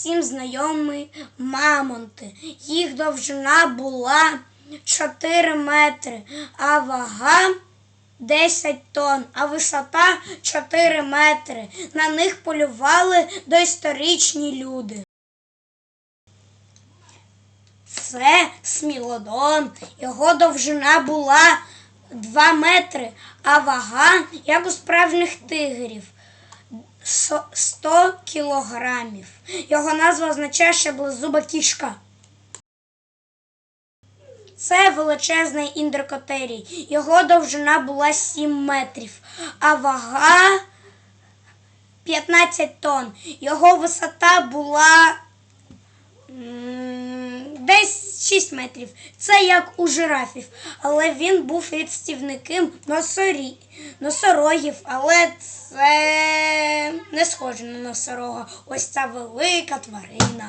всім знайомі мамонти. Їх довжина була 4 метри, а вага 10 тонн, а висота 4 метри. На них полювали доісторичні люди. Це смілодон. Його довжина була 2 метри, а вага, як у справжніх тигрів, 100 кілограмів. Його назва означає шаблезуба кішка. Це величезний індрокотерій. Його довжина була 7 метрів, а вага 15 тонн. Його висота була 6 метрів. Це як у жирафів, але він був відстівником носорі... носорогів, але це не схоже на носорога. Ось ця велика тварина.